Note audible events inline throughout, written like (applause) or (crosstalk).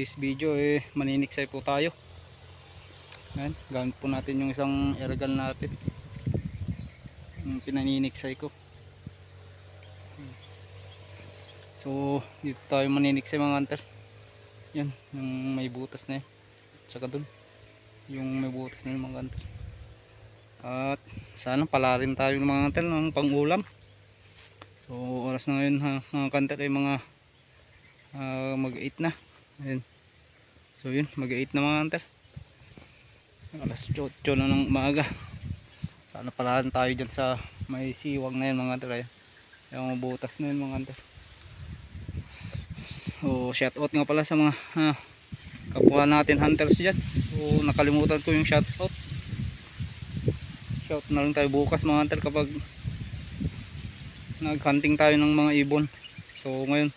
Today's video eh maniniksay po tayo. Ayan, gamit po natin yung isang airgun natin. Yung pinaniniksay ko. So, dito tayo maniniksay mga kanter. Yan, yung may butas na yan. Tsaka dun, yung may butas na yung mga kanter. At sana palarin tayo ng mga kanter ng pang-ulam. So oras na ngayon ha, mga kanter ay mga ah, mag-8 na. Ayun. So yun, mag-8 na mga kanter. Alas 8 na ng umaga. Sana pala tayo dyan sa may siwang na yun mga kanter. Ayun. Yung butas na yun mga kanter. So shout out nga pala sa mga ah, kapwa natin hunters dyan. So nakalimutan ko yung shout out. Shout na lang tayo bukas mga kanter kapag naghunting tayo ng mga ibon so ngayon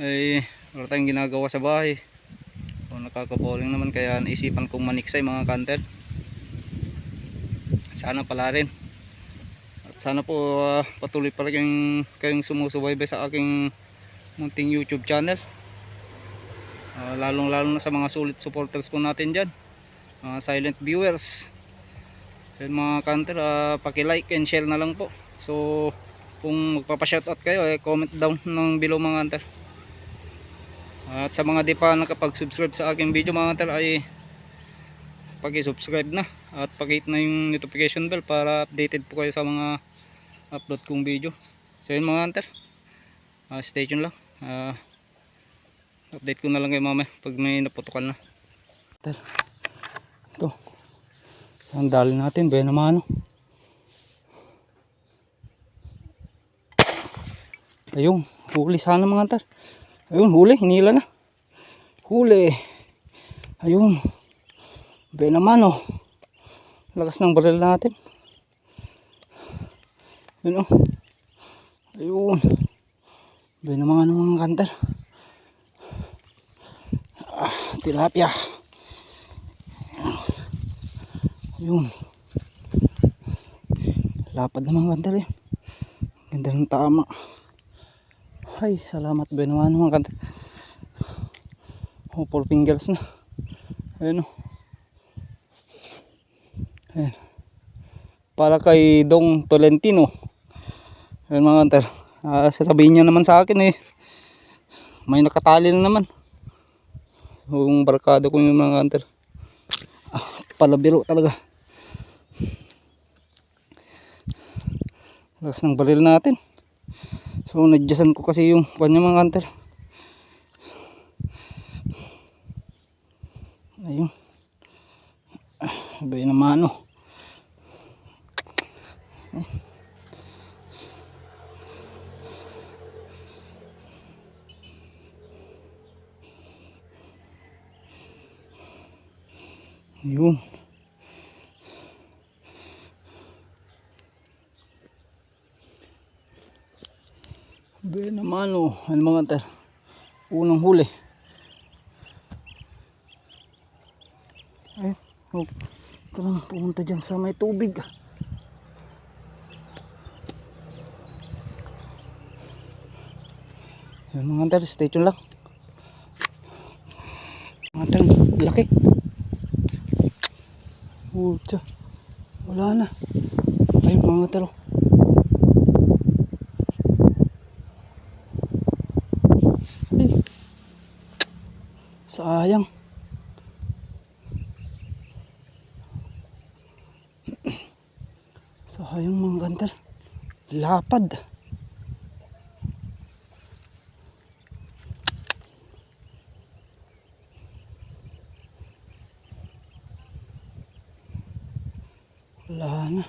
ay wala tayong ginagawa sa bahay nakakaboling naman kaya naisipan kong maniksay mga kanter sana pala rin. At sana po ah, patuloy pala kayong, kayong sumusubaybay sa aking munting youtube channel. Ah, lalong lalo na sa mga sulit supporters po natin dyan. Mga silent viewers. So mga kanter uh, paki like and share na lang po. So kung magpapa-shoutout kayo eh, comment down ng below mga hunter at sa mga di pa nakapag-subscribe sa aking video mga hunter ay pag-subscribe na at pag-hit na yung notification bell para updated po kayo sa mga upload kong video. So yun mga hunter Ah, stay tuned lang. Ah, update ko na lang kayo mamaya pag may naputukan na. Hunter, ito. Sandali natin? Ba naman ano? Ayun, huli sana mga antar. Ayun, huli, hinila na. Huli. Ayun. Be naman oh. Lakas ng baril natin. Ayun oh. Ayun. Be naman ano mga kantar. Ah, tilapia. Ayun. Lapad na mga kantar yan. Ganda ng tama. Ay, salamat ba naman mga kanta. Oh, four fingers na. Ayun o. Ayan. Para kay Dong Tolentino. Ayun mga kanta. Ah, sasabihin niya naman sa akin eh. May nakatali na naman. Yung barkado ko yung mga kanta. Ah, palabiro talaga. Lakas ng baril natin. So nadyasan ko kasi yung kwan niya mga kanter. Ayun. Iba yun naman oh. Ayun. Oh. Ano mga antar? Unang huli. Ay, oh. Kailangan pumunta dyan sa may tubig. Yan mga antar, stay tuned lang. Mga antar, laki. Pucha. Wala na. Ayun mga antar. oh. Ay. Sayang. Sayang mga kantar. Lapad. Wala na.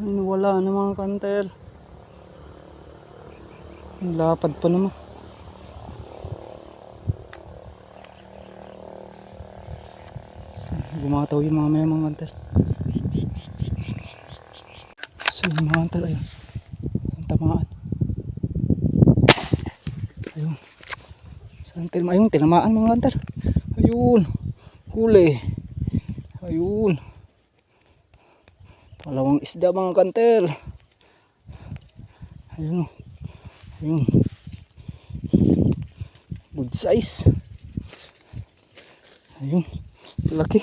Wala na mga kanter. Lapad pa naman. Gumataw yung mga may mga kanter. So yung mga kanter, ayun. Ang tamaan. Ayun. Saan? Ayun, tinamaan mga kanter. Ayun. Huli. Ayun. Palawang isda mga kanter. Ayun. oh. Ayun. Good size. Ayun. Laki.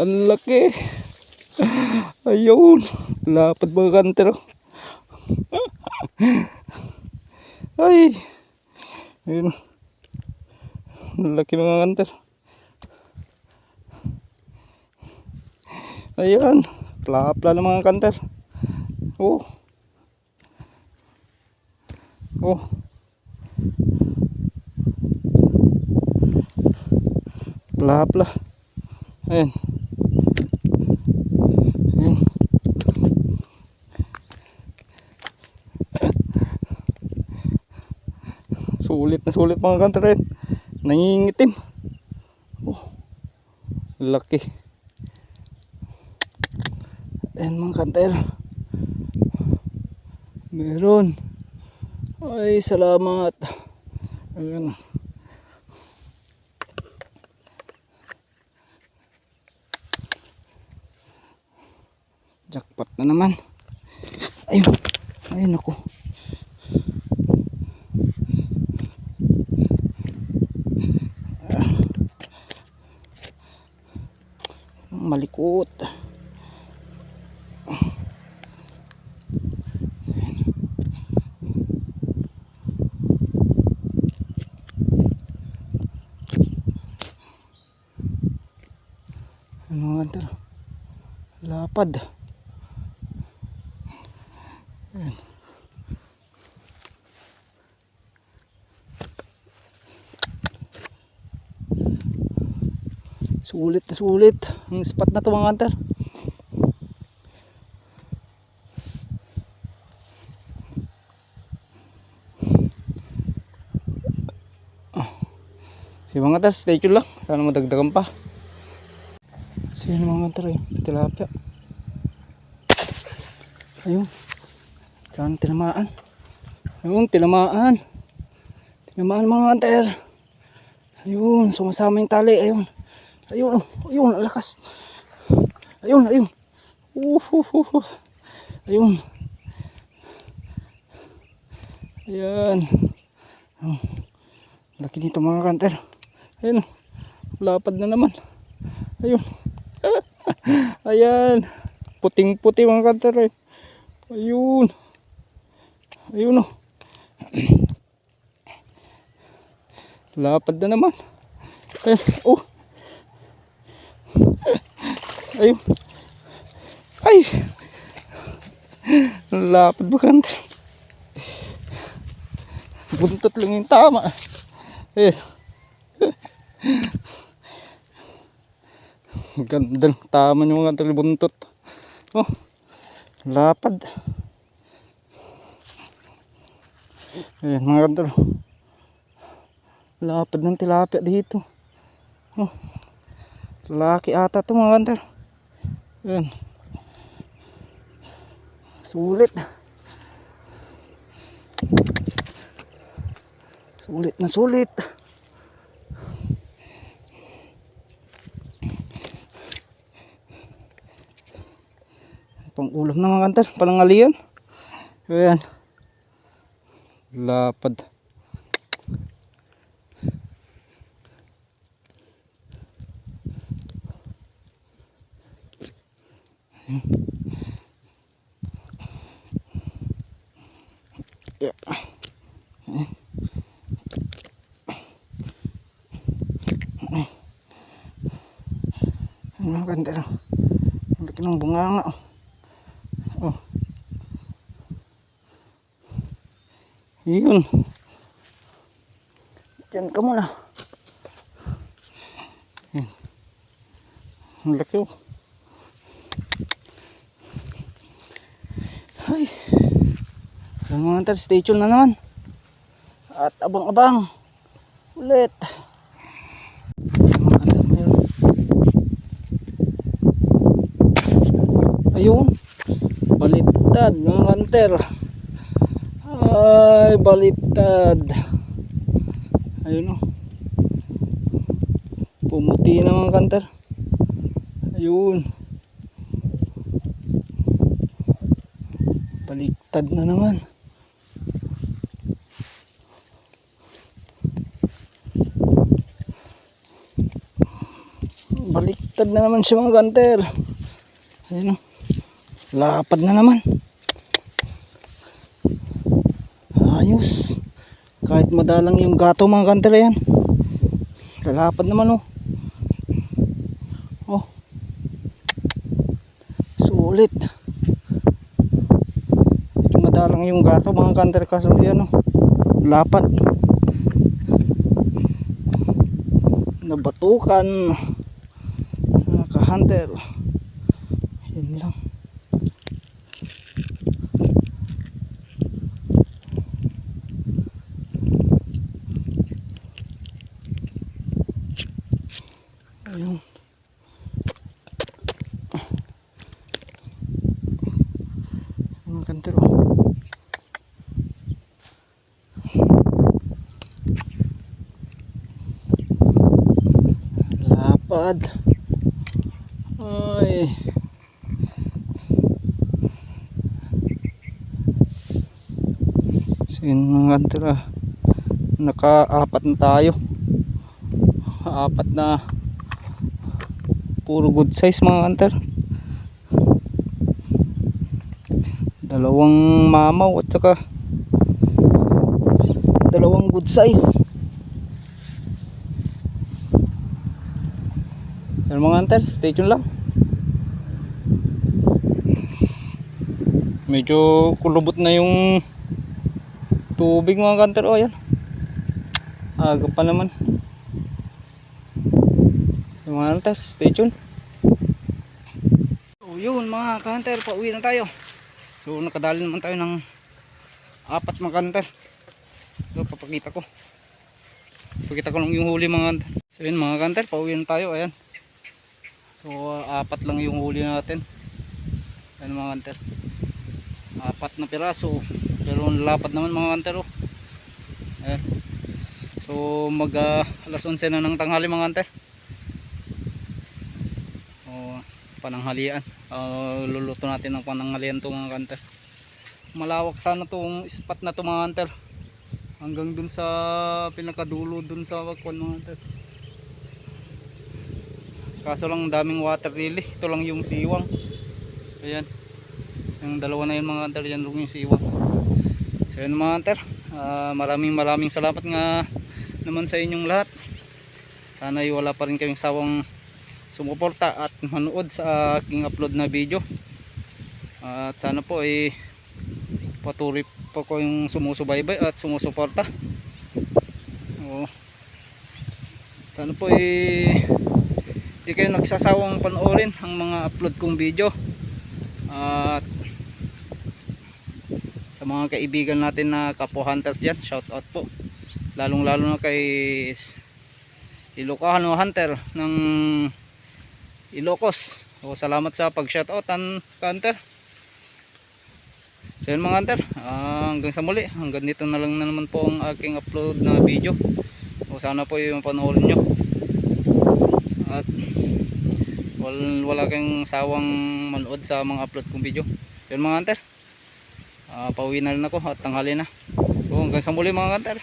Ang laki. Ayun. Lapad mga kanter. oh. Ay. Ayun. Laki mga kanter. Ayan. Plapla ng mga kanter. Oh. Oh. Plapla. Ayan. Ayan. Sulit na sulit mga kanter. Ayan. Nangingitim. Oh. Laki. Ayan mga kanter. Meron. Ay, salamat. Ayan. Jackpot na naman. Ayun. Ayun ako. Malikot. Ano nga ito? Lapad. Ayan. Sulit na sulit. Ang spot na to mga kanter. Ah. Si mga kanter, stay tuned lang. Sana madagdagan pa. So yun mga ayun, tilapia. Ayun. Saan tinamaan? Ayun, tinamaan. Tinamaan mga kantar. Ayun, sumasama yung tali. Ayun. Ayun, oh. ayun, lakas. Ayun, ayun. Uhuhuhu. Ayun. Ayan. Oh. Laki nito mga kantar. Ayun, lapad na naman. Ayun. (laughs) Ayan. Puting-puti mga kantar eh. Ayun. Ayun oh. (clears throat) Lapad na naman. Eh, oh. (laughs) Ayun. Ay. (laughs) Lapad ba kantar? Buntot lang yung tama. Eh. Ganda. Tama yung mga talibuntot. Oh. Lapad. Ayan mga kantor. Lapad ng tilapia dito. Oh. Laki ata to mga kantor. Ayan. Sulit. Sulit na sulit. Pang ulam na mga kantor. Panangalian. Ayan. Lapad. Yeah. Ang ganda lang. Ang laki ng bunganga. Oh. Yun. Diyan ka muna. Yan. Ang laki oh. Ay. Yung mga antar, stay tuned na naman. At abang-abang. Ulit. Ayun. Baliktad mga kanter. Ay, baliktad. Ayun oh. Pumuti na mga kanter. Ayun. Baliktad na naman. Baliktad na naman siya mga kanter. Ayun oh. Lapad na naman. Ayos. Kahit madalang yung gato mga kanter yan. Lalapad naman oh. Oh. Sulit. Medyo madalang yung gato mga kanter kaso yan oh. Lapad. Nabatukan. Naka-hunter. Yun lang. Ayun. Ang kantero. Lapad. Ay. Yun mga kantero. Naka-apat na tayo. Apat na puro good size mga hunter. Dalawang mamaw at saka dalawang good size. Yan mga hunter stay tuned lang. Medyo kulubot na yung tubig mga hunter. Oh yan. Aga pa naman yung mga hunter, stay tuned. So yun mga ka-hunter, pauwi na tayo. So nakadali naman tayo ng apat mga ka-hunter. So papakita ko. Pakita ko lang yung huli mga hunter. So yun mga ka-hunter, pauwi na tayo. Ayan. So uh, apat lang yung huli natin. Ayan mga hunter. Apat na piraso. Pero lapad naman mga hunter. Oh. Ayan. So mag uh, alas 11 na ng tanghali mga hunter. o pananghalian. Uh, luluto natin ng pananghalian to mga kanter malawak sana tong spot na to mga kanter hanggang dun sa pinakadulo dun sa kwan mga kanter kaso lang daming water lily. Ito lang yung siwang. Ayan. Yung dalawa na yun mga kanter yan lang yung siwang. So yun mga kanter uh, maraming maraming salamat nga naman sa inyong lahat. Sana ay wala pa rin kayong sawang sumuporta at manood sa aking upload na video. At sana po ay patuloy po ko yung sumusubaybay at sumusuporta. O, sana po ay di kayo nagsasawang panoorin ang mga upload kong video. At sa mga kaibigan natin na kapwa hunters dyan shout out po. Lalong lalo na kay Ilocano Hunter ng Ilocos. O salamat sa pag shout out an hunter. So yun mga hunter ah, hanggang sa muli. Hanggang dito na lang na naman po ang aking upload na video. O sana po yung panoorin nyo. At wal, wala kang sawang manood sa mga upload kong video. So yun mga hunter ah, pauwi na rin ako at tanghali na. So hanggang sa muli mga hunter